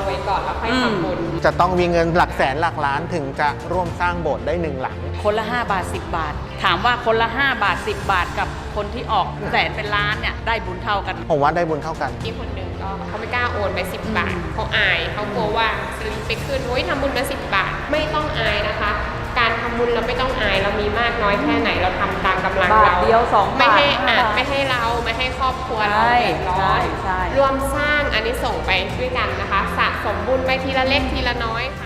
รวยก่อนแล้วค่อยอืมทำบุญ จะต้องมีเงินหลักแสนหลักล้านถึงจะร่วมสร้างโบสถ์ได้หนึ่งหลัง คนละ 5 บาท 10 บาท ถามว่าคนละ 5 บาท 10 บาทกับคนที่ออกแสนเป็นล้านเนี่ยได้บุญเท่ากัน ผมว่าได้บุญเท่ากันที่คนหนึ่งก็เขาไม่กล้าโอนไป 10 บาทเขาอายเขากลัวว่าสลิปไปขึ้นโอ้ยทำบุญมา10 บาท ไม่ต้องอายนะคะ การทำบุญเราไม่ต้องอายเรามีมากน้อยแค่ไหนเราทำตามกำลังบาทเราเดียวสองไม่ให้บาทห้าอะบาทไม่ให้เราไม่ให้ครอบครัวเราใช่เดือดร้อใช่นใช่ รวมสร้างอันนี้ส่งส์ไปด้วยกันนะคะ สะสมบุญไปทีละเล็กทีละน้อยค่ะ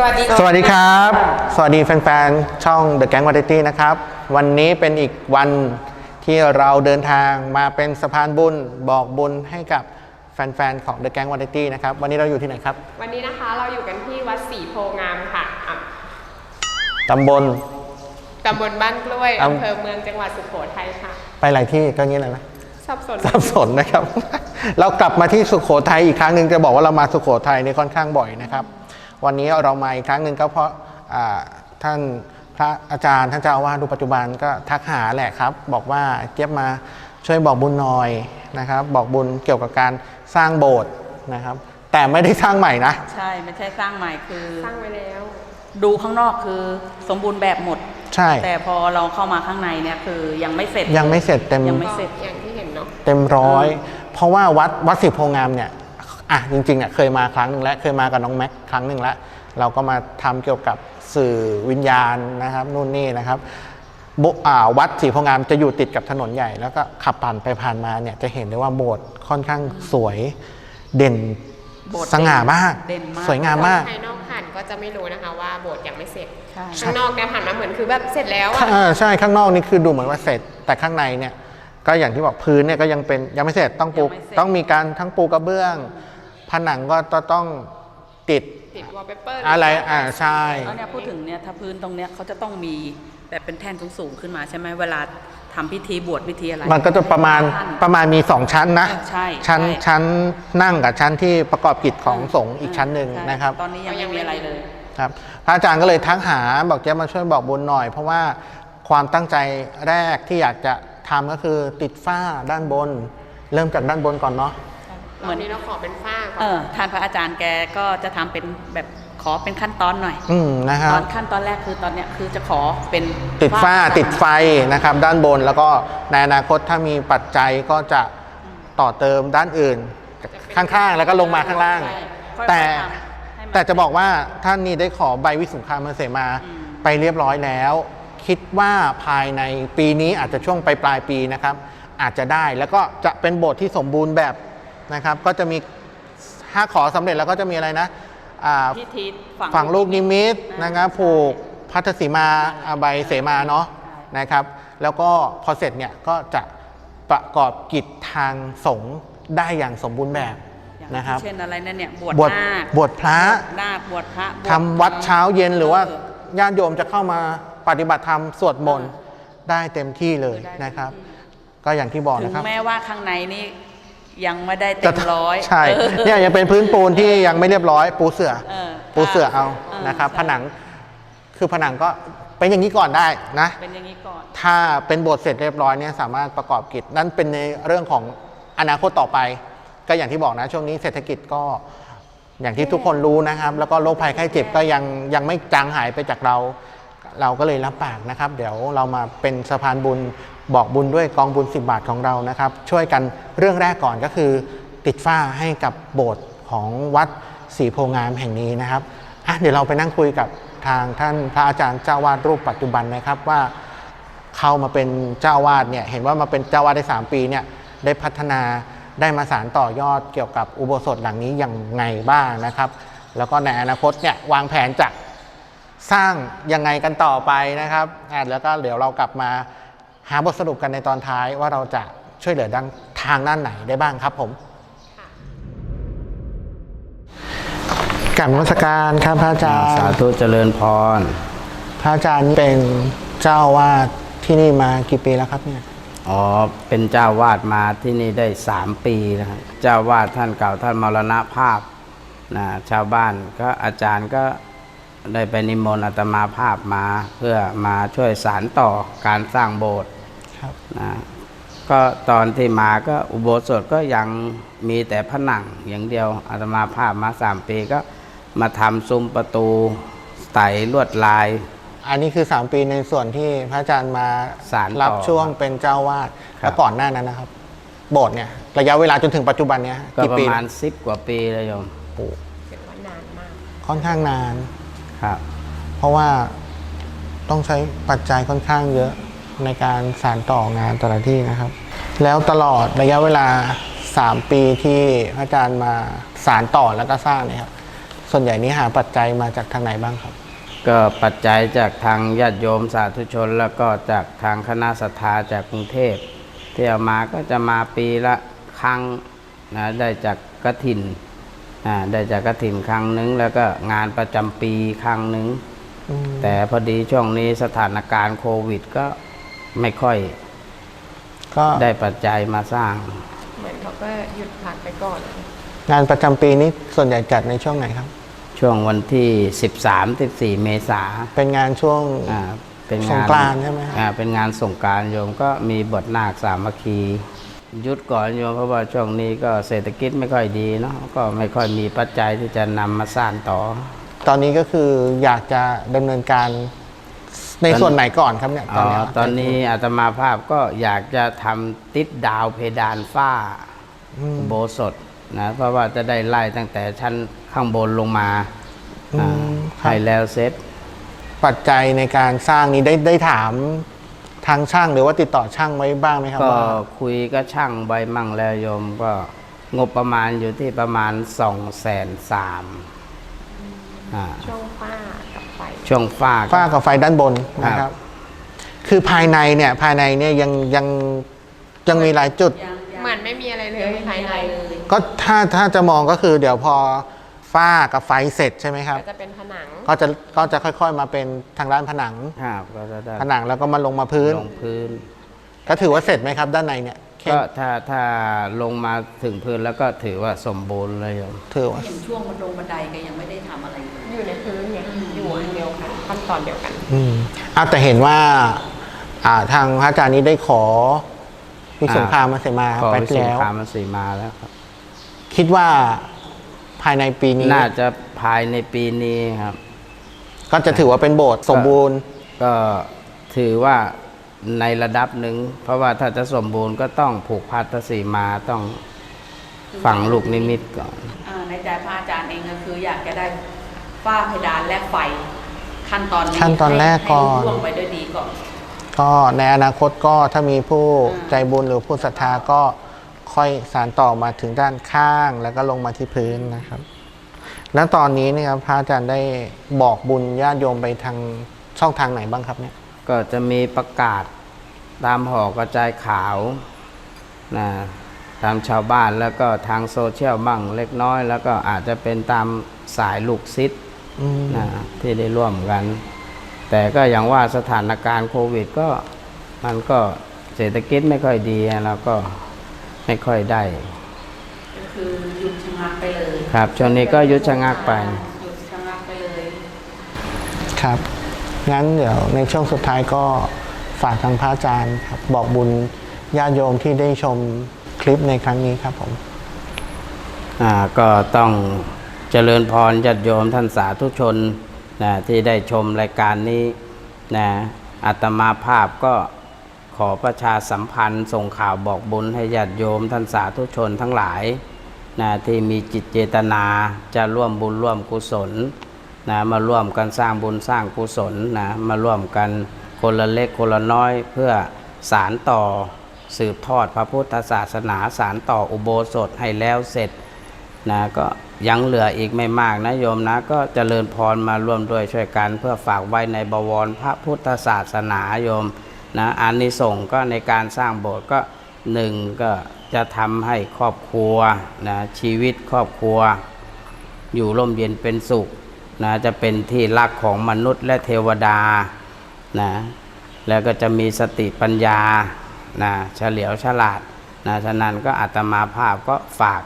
สวัสดีสวัสดีครับ สวัสดีแฟนๆ ช่อง The Gang Variety นะครับ วันนี้เป็นอีกวันที่เราเดินทางมาเป็นสะพานบุญบอกบุญให้กับแฟนๆ ของ The Gang Variety นะครับ วันนี้เราอยู่ที่ไหนครับ วันนี้นะคะเราอยู่กันที่วัดศรีโพงามค่ะอะตำบล ตำบลบ้านกล้วยอำ อำเภอเมืองจังหวัดสุโขทัยค่ะ ไปหลายที่ก็งี้แหละนะ สับสนสับสนนะครับ เรากลับมาที่สุโขทัยอีกครั้งหนึ่งจะบอกว่าเรามาสุโขทัยนี่ค่อนข้างบ่อยนะครับ วันนี้เรามาอีกครั้งหนึ่งก็เพราะอ่าท่านพระอาจารย์ท่านเจ้าอาวาสรูปปัจจุบันก็ทักหาแหละครับ บอกว่าเจี๊ยบมาช่วยบอกบุญหน่อยนะครับ บอกบุญเกี่ยวกับการสร้างโบสถ์นะครับ แต่ไม่ได้สร้างใหม่นะ ใช่ไม่ใช่สร้างใหม่คือสร้างไว้แล้ว ดูข้างนอกคือสมบูรณ์แบบหมด ใช่ แต่พอเราเข้ามาข้างในเนี่ยคือยังไม่เสร็จยังไม่เสร็จเต็มยังไม่ก็เสร็จอย่างที่เห็นเนาะเต็มร้อย เพราะว่าวัดวัดสิบโพงามเนี่ย อะจริงๆอะเคยมาครั้งหนึ่งแล้วเคยมากับน้องแม็กครั้งหนึ่งแล้วเราก็มาทำเกี่ยวกับสื่อวิญญาณนะครับนู่นนี่นะครับบุอ่าวัดสีโพงามจะอยู่ติดกับถนนใหญ่ แล้วก็ขับผ่านไปผ่านมาเนี่ยจะเห็นได้ว่าโบสถ์ค่อนข้างสวยเด่นโบสถ์สง่ามากเด่นมาก สวยงามมากภายนอกผ่านก็จะไม่รู้นะคะว่าโบสถ์ยังไม่เสร็จใช่ข้างนอกเนี่ยผ่านมาเหมือนคือแบบเสร็จแล้วอะเออใช่ข้างนอกนี่คือดูเหมือนว่าเสร็จ แต่ข้างในเนี่ยก็อย่างที่บอกพื้นเนี่ยก็ยังเป็นยังไม่เสร็จต้องปูยังไม่เสร็จต้องมีการทั้งปูกระเบื้อง ผนังก็ต้องติดติดวอลเปเปอร์อะไรอ่าใช่แล้วเนี่ยพูดถึงเนี่ยถ้าพื้นตรงเนี้ยเขาจะต้องมีแบบเป็นแท่นสูงๆขึ้นมาใช่ไหมเวลาทำพิธีบวชพิธีอะไร มันก็จะประมาณท่นประมาณมีสองชั้นนะเออใช่ชั้นใช่ชั้นนั่งกับชั้นที่ประกอบกิจของสงฆ์อีกชั้นหนึ่งใช่นะครับ ตอนนี้ยังไม่มีอะไรเลยครับพระอาจารย์ก็เลยทักหาบอกเจ๊ยบมาช่วยบอกบุญหน่อย เพราะว่าความตั้งใจแรกที่อยากจะทำก็คือติดฝ้าด้านบน เริ่มจากด้านบนก่อนเนาะ เหมือนนี้เราขอเป็นฝ้าก่อเอนอท่านพระอาจารย์แกก็จะทำเป็นแบบขอเป็นขั้นตอนหน่อย อืมนะครัตบอนขั้นตอนแรกคือตอนเนี้ยคือจะขอเป็นติดฝ้าติดไฟนะครับ ด้านบนแล้วก็ในอนาคตถ้ามีปัจจัยก็จะต่อเติมด้านอื่น ข้างๆ แล้วก็ลงมาข้างล่างใช่ค่อยๆแต่ทำให้มันแต่จะบอกว่าท่านนี้ได้ขอใบวิสุงคามเสมาอืมไปเรียบร้อยแล้ว คิดว่าภายในปีนี้อาจจะช่วงปลายปลายๆปีนะครับ อาจจะได้แล้วก็จะเป็นโบสถ์ที่สมบูรณ์แบบ นะครับ ก็จะมีถ้าขอสำเร็จแล้วก็จะมีอะไรนะอ่าพิธีฝั่งลูกนิมิตอ่านะครับใช่ผูกพัทธสีมาอาใบเสมาเนาะใช่นะครับ แล้วก็พอเสร็จเนี่ยก็จะประกอบกิจทางสงฆ์ได้อย่างสมบูรณ์แบบอย่างนะครับเช่นอะไรนั่นเนี่ยบวชบวชนาคบวชพระบวชนาคบวชพระบชทำวัดเช้าเย็นหรือว่าเออญาติโยมจะเข้ามาปฏิบัติธรรมสวดมนต์เอได้เต็มที่เลยได้นะครับเต็มที่ก็อย่างที่บอกถึนะงครับแม้ว่าข้างในนี่ ยังไม่ได้เต็มร้อยใช่ออเนี่ยยังเป็นพื้นปูนที่ยังไม่เรียบร้อย ปูเสือเออปูเสือเอาเออนะครับใช่ผนังคือผนังก็เป็นอย่างนี้ก่อนได้นะเป็นอย่างนี้ก่อนถ้าเป็นโบสถ์เสร็จเรียบร้อยเนี่ยสามารถประกอบกิจนั่นเป็นในเรื่องของอนาคตต่อไป ก็อย่างที่บอกนะ ช่วงนี้เศรษฐกิจก็อย่างที่ทุกคนรู้นะครับ แล้วก็โรคภัยไข้เจ็บก็ยังยังไม่จางหายไปจากเรา เราก็เลยรับปากนะครับ เดี๋ยวเรามาเป็นสะพานบุญ บอกบุญด้วยกองบุญ 10 บาทของเรานะครับ ช่วยกันเรื่องแรกก่อนก็คือ ติดฝ้าให้กับโบสถ์ของวัดศรีโพงามแห่งนี้นะครับอะเดี๋ยวเราไปนั่งคุยกับทางท่านพระอาจารย์เจ้าวาดรูปปัจจุบันนะครับว่าเข้ามาเป็นเจ้าวาดเนี่ยเห็นว่ามาเป็นเจ้าวาดได้ 3 ปีเนี่ยได้พัฒนาได้มาสารต่อยอดเกี่ยวกับอุโบสถหลังนี้อย่างไงบ้างนะครับ แล้วก็ในอนาคตเนี่ยวางแผนจะสร้างยังไงกันต่อไปนะครับแล้วก็เดี๋ยวเรากลับมา หาบทสรุปกันในตอนท้ายว่าเราจะช่วยเหลือดังทางด้านไหนได้บ้างครับผมกลับนมัสการครับพระอาจารย์สาธุเจริญพร พระอาจารย์เป็นเจ้าวาดที่นี่มากี่ปีแล้วครับเนี่ยอ๋อเป็นเจ้าวาดมาที่นี่ได้สามปีนะครับเจ้าวาดท่านเก่าท่านมรณภาพนะชาวบ้านก็อาจารย์ก็ได้ไปนิมนต์อาตมาภาพมา เพื่อมาช่วยสารต่อการสร้างโบสถ์ครับ นะก็ตอนที่มาก็อุโบสถก็ยังมีแต่ผนังอย่างเดียวอาตมาภาพมาสามปีก็มาทำซุ้มประตูไต่ลวดลาย อันนี้คือ 3 ปีในส่วนที่พระอาจารย์มาสานต่อรับช่วงเป็นเจ้าวาดครับ แล้วก่อนหน้านั้นนะครับ โบสถ์เนี่ยระยะเวลาจนถึงปัจจุบันเนี่ยก็กี่ประปีมาณสิบกว่าปีเลยโยมโอ้โหเป็นว่านานมาก ค่อนข้างนาน ครับ เพราะว่าต้องใช้ปัจจัยค่อนข้างเยอะ ในการสานต่องานแต่ละที่นะครับ แล้วตลอดระยะเวลา 3 ปีที่พระอาจารย์มาสานต่อแล้วก็สร้างเนี่ยครับส่วนใหญ่นี้หาปัจจัยมาจากทางไหนบ้างครับ ก็ปัจจัยจากทางญาติโยมสาธุชน แล้วก็จากทางคณะศรัทธาจากกรุงเทพที่เอามาก็จะมาปีละครั้งนะได้จากกระถินอ่าได้จากกระถินครั้งหนึ่งแล้วก็งานประจำปีครั้งหนึ่งอืมแต่พอดีช่วงนี้สถานการณ์โควิดก็ ไม่ค่อยก็ได้ปัจจัยมาสร้าง เหมือนเขาก็หยุดพักไปก่อนงานประจำปีนี้ส่วนใหญ่จัดในช่วงไหนครับ ช่วงวันที่ 13-14 เมษาเป็นงานช่วงอ่าเป็นสงางนกรานต์ใช่ไหมครับอ่าเป็นงานสงกรารโยมก็มีบทนาคสามัคคีหยุดก่อนโยมเพราะว่าช่วงนี้ก็เศรษฐกิจไม่ค่อยดีเนาะก็ไม่ค่อยมีปัจจัยที่จะนำมาสร้างต่อ ตอนนี้ก็คืออยากจะดำเนินการ ในส่วนไหนก่อนครับเนี่ยตอ๋อนอเนี้ยตอนนี้อาตมาภาพก็อยากจะทำติดดาวเพดานฝ้าอืมอุโบสถนะเพราะว่าจะได้ไล่ตั้งแต่ชั้นข้างบนลงมาอืมอ่าครับ ให้แล้วเสร็จ ปัจจัยในการสร้างนี้ได้ได้ถามทางช่างหรือว่าติดต่อช่างไว้บ้างไหมครับก็ว่าคุยก็ช่างใบมั่งแล้วโยมก็งบประมาณอยู่ที่ประมาณสองแสนสามอ่าช่วงฝ้ากับไฟ ช่วงฝ้าก็ฝ้ากับไฟด้านบนนะคครัรับบคือภายในเนี่ยภายในเนี่ยยังยังยังมีหลายจุดยังยังเหมือนไม่มีอะไรเลยยังไม่มีภายอะในไรเลยก็ถ้าถ้าจะมองก็คือเดี๋ยวพอฝ้ากับไฟเสร็จใช่ไหมครับ ก็จะเป็นผนัง ก็จะก็จะค่อย ๆ มาเป็นทางด้านผนังครับก็จะได้ผนังแล้วก็มาลงมาพื้นลงพื้น ก็ถือว่าเสร็จไหมครับ ด้านในเนี่ยแค่ก็ถ้าถ้าลงมาถึงพื้นแล้วก็ถือว่าสมบูรณ์เลยโยมถือว่าเห็นช่วงบันดงบันไดก็ยังไม่ได้ทำอะไรเลยอยู่ในพื้น เนี่ยอยู่อันเดียวกันขั้นตอนเดียวกัน อืมอะแต่เห็นว่า อ่าทางพระอาจารย์นี้ได้ขอวิสงครามมาเสมาก็ไปวิสุแล้ว คามสีมาแล้วครับ คิดว่าภายในปีนี้ น่าจะภายในปีนี้ครับ ก็จะถือว่าเป็นโบสถ์สมบูรณ์ ก็ถือว่าในระดับหนึ่ง เพราะว่าถ้าจะสมบูรณ์ก็ต้องผูกพัทธสีมาต้องฝังลูกนิมิตก่อน อ่าในใจพระอาจารย์เองก็คืออยากจะได้ ฝ้าเพดานและไฟ ขั้นตอนนี้ขั้นตอนแรกก่อน ให้ล่วงไปด้วยดีก่อน ก็ในอนาคตก็ถ้ามีผู้อืมใจบุญหรือผู้ศรัทธาก็ค่อยสานต่อมาถึงด้านข้างแล้วก็ลงมาที่พื้นนะครับ แล้วตอนนี้เนี่ยครับพระอาจารย์ได้บอกบุญญาติโยมไปทางช่องทางไหนบ้างครับเนี่ย ก็จะมีประกาศตามหอกระจายข่าวนะตามชาวบ้านแล้วก็ทางโซเชียลบ้างเล็กน้อย แล้วก็อาจจะเป็นตามสายลูกซิดอืม นะที่ได้ร่วมกัน แต่ก็อย่างว่าสถานการณ์โควิดก็มันก็เศรษฐกิจไม่ค่อยดีแล้วก็ไม่ค่อยได้ก็คือหยุดชะงักไปเลยครับช่วงนี้ก็หยุดชะงักไปหยุดชะงักไปเลยครับงั้นเดี๋ยวในช่วงสุดท้ายก็ฝากทางพระอาจารย์ครับบอกบุญญาติโยมที่ได้ชมคลิปในครั้งนี้ครับผมอ่าก็ต้อง เจริญพรญาติโยมท่านสาธุชนนะที่ได้ชมรายการนี้นะอาตมาภาพก็ขอประชาสัมพันธ์ส่งข่าวบอกบุญให้ญาติโยมท่านสาธุชนทั้งหลายนะที่มีจิตเจตนาจะร่วมบุญร่วมกุศลนะมาร่วมกันสร้างบุญสร้างกุศลนะมาร่วมกันคนละเล็กคนละน้อยเพื่อสารต่อสืบทอดพระพุทธศาสนาสารต่ออุโบสถให้แล้วเสร็จ นะก็ยังเหลืออีกไม่มากนะโยมนะ ก็เจริญพรมาร่วมด้วยช่วยกันเพื่อฝากไว้ในบวรพระพุทธศาสนาโยมนะอานิสงส์ก็ในการสร้างโบสถ์ก็หนึ่งก็จะทำให้ครอบครัวนะชีวิตครอบครัว อยู่ร่มเย็นเป็นสุขนะจะเป็นที่รักของมนุษย์และเทวดานะแล้วก็จะมีสติปัญญานะเฉลียวฉลาดนะฉะนั้นก็อาตมาภาพก็ฝาก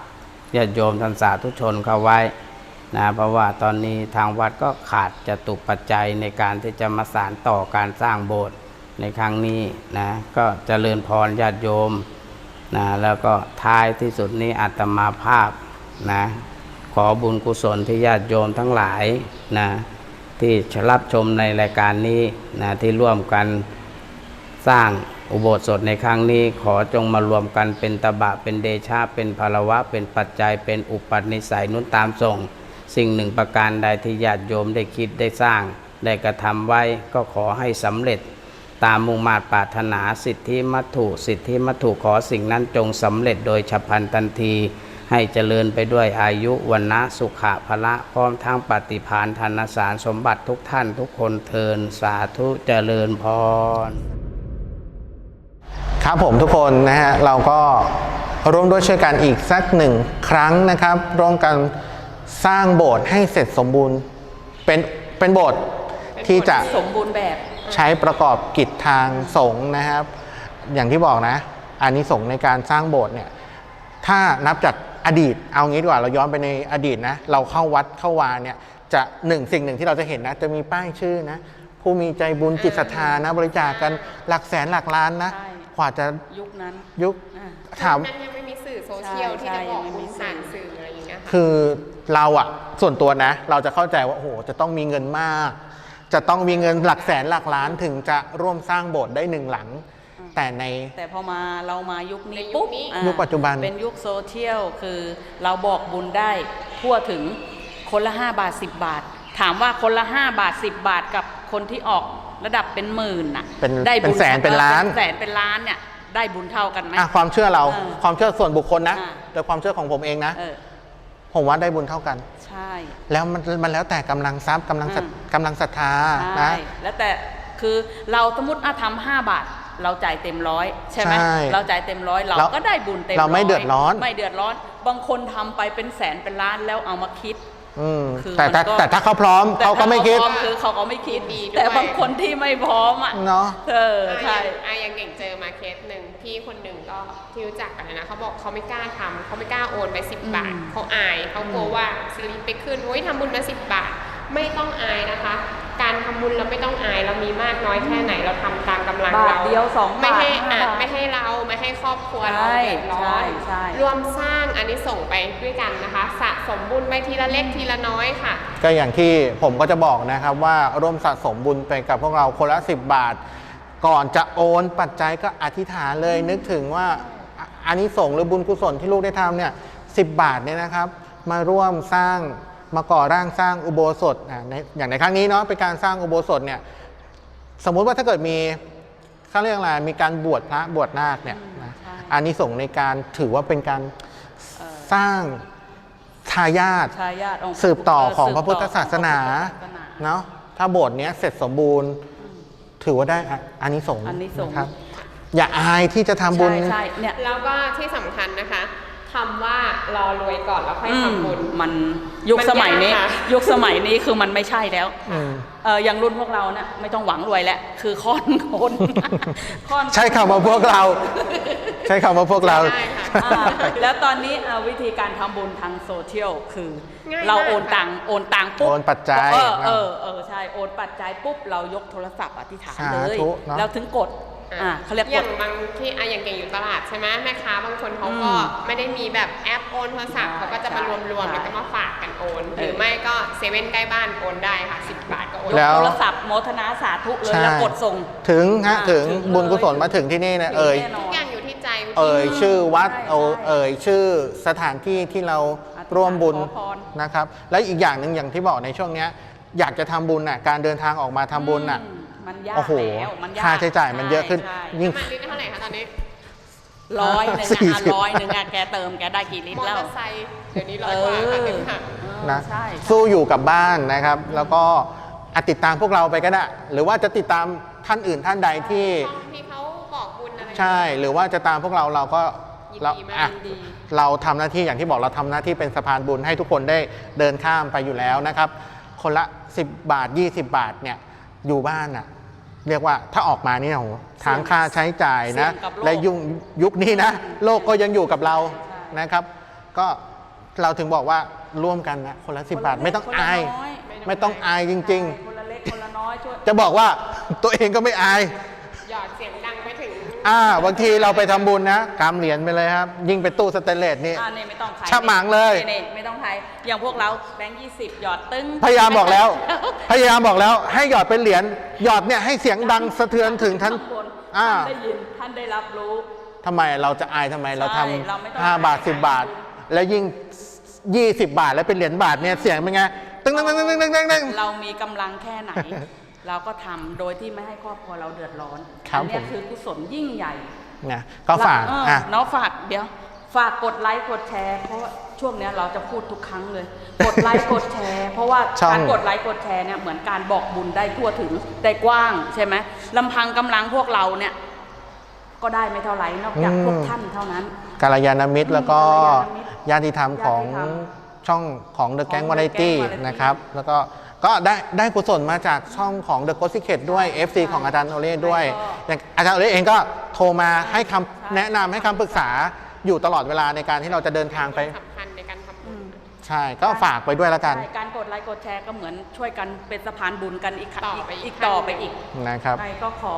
ญาติโยมท่านสาธุชนเข้าไว้นะเพราะว่าตอนนี้ทางวัดก็ขาดจตุปัจจัยในการที่จะมาสานต่อการสร้างโบสถ์ในครั้งนี้นะก็เจริญพรญาติโยมนะแล้วก็ท้ายที่สุดนี้อาตมาภาพนะขอบุญกุศลที่ญาติโยมทั้งหลายนะที่รับชมในรายการนี้นะที่ร่วมกันสร้าง อุโบสถในครั้งนี้ขอจงมารวมกันเป็นตบะเป็นเดชาเป็นภารวะ เป็นปัจจัยเป็นอุปันิสัยนุนตามส่ง สิ่งหนึ่งประการใดที่ญาติโยมได้คิดได้สร้าง ได้กระทำไว้ก็ขอให้สำเร็จ ตามมุ่งมาตรปรารถนาสิทธิมัตถุสิทธิมัตถุขอสิ่งนั้นจงสำเร็จโดยฉับพลันทันที ให้เจริญไปด้วยอายุวันนะสุขะพละพร้อมทั้งปฏิภาณธนสารสมบัติทุกท่านทุกคนเทินสาธุเจริญพร ครับผมทุกคนนะฮะเราก็ร่วมด้วยช่วยกันอีกสักหนึ่งครั้งนะครับ ร่วมกันสร้างโบสถ์ให้เสร็จสมบูรณ์เป็นเป็นโบสถ์ที่จะสมบูรณ์แบบใช้ประกอบกิจทางสงฆ์นะครับ อย่างที่บอกนะอานิสงส์ในการสร้างโบสถ์เนี่ยถ้านับจากอดีตเอางี้ดีกว่าเราย้อนไปในอดีตนะเราเข้าวัดเข้าวาเนี่ยจะหนึ่งสิ่งหนึ่งที่เราจะเห็นนะจะมีป้ายชื่อนะผู้มีใจบุญจิตศรัทธานะบริจาคกันหลักแสนหลักล้านนะใช่ กว่าจะยุคนั้นยุคอ่า ถาม นั้นยังไม่มีสื่อโซเชียลใช่ที่จะบอกใช่ยังไม่บุมีญสื่อผ่านสื่ออะไรอย่างเงี้ยค่ะ คือเราอะส่วนตัวนะ เราจะเข้าใจว่าโอ้โหจะต้องมีเงินมาก จะต้องมีเงินหลักแสนหลักล้านถึงจะร่วมสร้างโบสถ์ได้หนึ่งหลัง แต่ใน แต่พอมาเรามายุคนี้ในยุคปุ๊บนี้ อ่ายุคปัจจุบัน เป็นยุคโซเชียลคือเราบอกบุญได้ทั่วถึงคนละ 5 บาท 10 บาท ถามว่าคนละ 5 บาท 10 บาทกับคนที่ออก ระดับเป็นหมื่นน่ะเป็นได้เป็นบุญแสนเป็นล้านแสนเป็นล้านเนี่ยได้บุญเท่ากันไหม อะความเชื่อเราเออความเชื่อส่วนบุคคลนะอ่าโดยความเชื่อของผมเองนะ เออผมว่าได้บุญเท่ากัน ใช่ แล้วมันมันแล้วแต่กำลังทรัพย์กำลังศรัทอืม กำลังศรัทธาใช่นะ แล้วแต่คือเราสมมติอาทำห้าบาท เราจ่ายเต็มร้อยใช่ไหมใช่เราจ่ายเต็มร้อยเราเราก็ได้บุญเต็มเราไม่ยเดือดร้อน ไม่เดือดร้อน บางคนทำไปเป็นแสนเป็นล้านแล้วเอามาคิด อืมคือแต่ถ้ามันก็ แต่ถ้าเขาพร้อมแต่เขาก็ไม่คิด ถ้พร้อคือเขาก็ไม่คิดดีด้วย แต่บางคนที่ไม่พร้อมอะเนาะ เออใช่อะอย่างเก่งเจอมาเคสหนึ่งพี่คนหนึ่งก็ที่รู้จักกันนะเขาบอกเขาไม่กล้าทำเขาไม่กล้าโอนไปสิบบาทอืมเขาอายเขากลัวว่าสลิปไปขึ้นโอ้ยทำบุญมาสิบบาท ไม่ต้องอายนะคะ การทำบุญเราไม่ต้องอายเรามีมากน้อยแค่ไหนเราทำตามกำลังบาทเราเดียวสองไม่บาทให้ห้าอะบาทไม่ให้เราไม่ให้ครอบครัวเราใช่เดือดร้อใช่นใช่ รวมสร้างอันนี้ส่งส์ไปด้วยกันนะคะ สะสมบุญไปทีละเล็กทีละน้อยค่ะ ก็อย่างที่ผมก็จะบอกนะครับว่าร่วมสะสมบุญไปกับพวกเราคนละ 10 บาท ก่อนจะโอนปัจจัยก็อธิษฐานเลยนึกถึงว่าอะอานิสงส์หรือบุญกุศลที่ลูกได้ทำเนี่ยสิบาทเนี่ยนะครับ มาร่วมสร้าง มาก่อร่างสร้างอุโบสถอะในอย่างในครั้งนี้เนาะเป็นการสร้างอุโบสถเนี่ยสมมุติว่าถ้าเกิดมีเขาเรียกอะไรมีการบวชพระบวชนาคเนี่ยนะใช่อานิสงส์ในการถือว่าเป็นการเอ่อสร้างทายาททายาทองค์สืบต่อเของพระพุทธศาสนาสืบต่อของพระพุทธศาสนาเนาะถ้าโบสถ์เนี้ยเสร็จสมบูรณ์ถือว่าได้อาอานิสงส์อานิสงส์นะครับ อย่าอายที่จะทำบุญใช่ใช่เนี่ยแล้วก็ที่สำคัญนะคะ คำว่ารอรวยก่อนแล้วค่อยอืมทำบุญ มันยุคมันสมัยนี้ยากค่ะยุคสมัยนี้คือมันไม่ใช่แล้วอืมเอออย่างรุ่นพวกเราเนี่ยไม่ต้องหวังรวยแล้วคือค้อนคนค้อนใช้คำว่าพวกเรา ใช้คำว่าพวกเราได้ค่ะอ่าแล้วตอนนี้เอ่อวิธีการทำบุญทางโซเชียลคือง่ายมากเราโอนตังค์โอนตังค์ปุ๊บโอนปัจจัยเออเออเออใช่โอนปัจจัยปุ๊บเรายกโทรศัพท์อธิษฐานสาเลยธุเนอะแล้วถึงกด อ่าเขาเรียกอกย่าดงบางที่อะอย่างเก่งอยู่ตลาดใช่ไหมแม่ค้าบางคนเขาก็อืมไม่ได้มีแบบแอปโอนโทรศัพท์ใช่เขาก็จะมารวมรวมใช่แล้วก็มาฝากกันโอนเออหรือไม่ก็เซเว่นใกล้บ้านโอนได้ค่ะ10บาทก็โอนแล้วโทรศัพท์โมทนาสาธุเลยใช่แล้วกดส่ง ถึงฮะอ่าถึงถึงเลยบุญกุศลมาถึงที่นี่นะถึงเอ่ยแน่นทุกอย่างอยู่ที่ใจวุฒิเอ่ยชื่อวัดใช่เอาใช่เอ่ยชื่อสถานที่ที่เราร่วมบุญขอพรนะครับ และอีกอย่างหนึ่งอย่างที่บอกในช่วงเนี้ยอยากจะทำบุญน่ะการเดินทางออกมาทำบุญน่ะอื มมันยากโอ้โหแล้วมันยากค่าใช้จ่ายมันเยอะขึ้นใช่ยิ่ง น้ำมันลิตรเท่าไหร่คะตอนนี้ร้อยหนึ่งสี่อะสิบ ร้อยหนึ่งอะแกเติมแกได้กี่ลิตมรอแล้ว เตอร์ไซค์เดี๋ยวนี้ร้อยกว่าค่ะเต็มถัง นะใช่สู้อยู่กับบ้านนะครับ แล้วก็อะติดตามพวกเราไปก็ได้ หรือว่าจะติดตามท่านอื่นท่านใดที่ ช่องที่เขาบอกบุญอะไรใช่หรือว่าจะตามพวกเราเราก็ยินเราดีมากอะยินดี เราทำหน้าที่อย่างที่บอกเราทำหน้าที่เป็นสะพานบุญให้ทุกคนได้เดินข้ามไปอยู่แล้วนะครับ คนละ 10 บาท 20 บาทเนี่ย อยู่บ้านน่ะ เรียกว่าถ้าออกมาเนี่ยโหทางค่าใช้จ่ายนะ เสี่ยงกับโลกและยุ่งยุคนี้นะ โลกก็ยังอยู่กับเราใช่ นะครับ ก็เราถึงบอกว่าร่วมกันนะคนละ10บาทไม่ต้องอายคนละน้อยไม่ต้องอายจริงคนละเล็กคนละน้อยช่วยๆจะบอกว่าตัวเองก็ไม่อาย อ่าบางทีเราไปทำบุญนะกำเหรียญไปเลยครับ ยิ่งไปตู้สเตนเลสนี่ อ่านี่ไม่ต้องขายฉะหมางเลย นี่ๆไม่ต้องขายอย่างพวกเราแบงค์ยี่สิบหยอดตึ้งพยายามบอกแล้ว พยายามบอกแล้วให้หยอดเป็นเหรียญหยอดเนี่ยให้เสียงดังสะเทือนถึงท่านข้บนอ่าท่านได้ยินท่านได้รับรู้ ทำไมเราจะอายทำไมเราทใช่เราไม่ต้องำห้าบาทอายสิบบาท แล้วยิ่งยี่สิบบาทแล้วเป็นเหรียญบาทเนี่ยเสียงเป็นไงตึ้งตึ้งตึ้งตึ้งตึ้งตึ้งตึ้งเรามีกำลังแค่ไหน เราก็ทำโดยที่ไม่ให้ครอบครัวเราเดือดร้อนครับอัเนี้ยผมคือกุศลยิ่งใหญ่นะก็ฝากเอออะเนาะฝากเดี๋ยว ฝากกดไลค์กดแชร์ เพราะว่าช่วงเนี้ยเราจะพูดทุกครั้งเลย กดไลค์กดแชร์ เพราะว่าช่องการกดไลค์กดแชร์เนี่ยเหมือนการบอกบุญได้ทั่วถึงได้กว้างใช่ไหมลำพังกำลังพวกเราเนี่ยก็ได้ไม่เท่าไหร่นอกจากพวกท่านเท่านั้นกาลยานมิตรแล้วก็กัลยาณมิตรญาติธรรมของญาติธรรม ช่องของ The ของ Gang The Variety Gang Variety นะครับ แล้วก็ก็ได้ได้กุศลมาจากช่องของ The Ghost Secret ด้วย FC ของอาจารย์โอเล่ด้วยใช่ก็อย่างอาจารย์โอเล่เองก็โทรมาให้คำใช่แนะนำให้คำปรึกษาอยู่ตลอดเวลาในการที่เราจะเดินทางไป สำคัญในการทำบุญ ใช่ก็ฝากไปด้วยแล้วกันใช่การกดไลค์กดแชร์ก็เหมือนช่วยกันเป็นสะพานบุญกันอีกต่อไปอีอีกกต่อขั้นไปอีกนะครับ ใครก็ขอ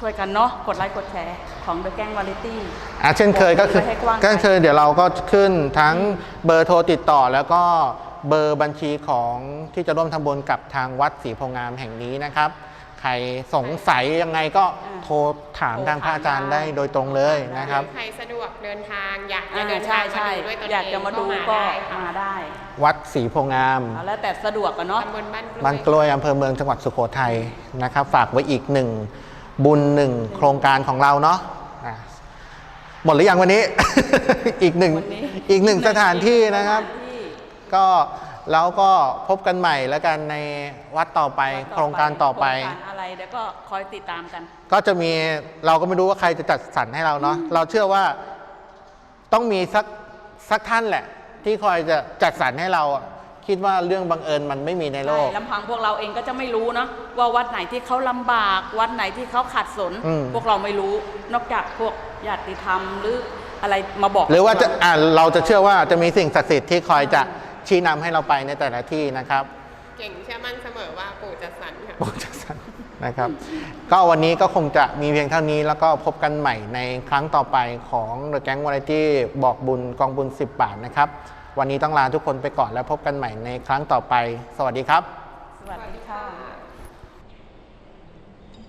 ช่วยกันเนาะกดไลค์กดแชร์ของ The Gang Variety อะเช่นเคยก็คือไว้ให้กว้าง ก็คือเดี๋ยวเราก็ขึ้นทั้งเบอร์โทรติดต่อแล้วก็เบอร์บัญชีของที่จะร่วมทำบุญกับทางวัดศรีโพงามแห่งนี้นะครับ ใครสงสัยยังไงก็โทรถามทางพระอาจารย์ได้โดยตรงเลยนะครับ ใครสะดวกเดินทางอยากจะอ่าเดินใช่ทางมาใช่ดูด้วยตนเองอยากจะมาดูก็ก็มาได้ค่ะมาได้วัดศรีโพงาม เอาแล้วแต่สะดวกกันเนาะ ตำบลบ้านกล้วยบ้านกล้วยอำเภอเมืองจังหวัดสุโขทัยนะครับ ฝากไว้อีกหนึ่ง บุญหนึ่งโครงการของเราเนาะอะหมดหรือยังวันนี้ อีกหนึ่งวันนี้อีกหนึ่งสถานที่นะครับสถานที่ก็แล้วก็พบกันใหม่แล้วกันในวัดต่อไปโครงการต่อไปโครงการอะไรเดี๋ยวก็คอยติดตามกัน ก็จะมีเราก็ไม่รู้ว่าใครจะจัดสรรให้เราเนาะเราเชื่อว่าต้องมีสักสักท่านแหละ ที่คอยจะจัดสรรให้เราอะ คิดว่าเรื่องบังเอิญมันไม่มีในโลก ใช่ลำพังพวกเราเองก็จะไม่รู้เนาะว่าวัดไหนที่เขาลำบาก วัดไหนที่เขาขัดสน อืม พวกเราไม่รู้ นอกจากพวกญาติธรรมหรืออะไรมาบอกหรือว่าจะอ่าเราจะเชื่อว่าจะมีสิ่งศักดิ์สิทธิ์ที่คอยจะชี้นำให้เราไปในแต่ละที่นะครับ เก่งเชื่อมั่นเสมอว่าปู่จัดสรรค่ะ โปรจักสันนะครับ ก็วันนี้ก็คงจะมีเพียงเท่านี้แล้วก็พบกันใหม่ในครั้งต่อไปของ The Gang Variety บอกบุญกองบุญ 10 บาทนะครับ วันนี้ต้องลาทุกคนไปก่อนแล้วพบกันใหม่ในครั้งต่อไป สวัสดีครับ สวัสดี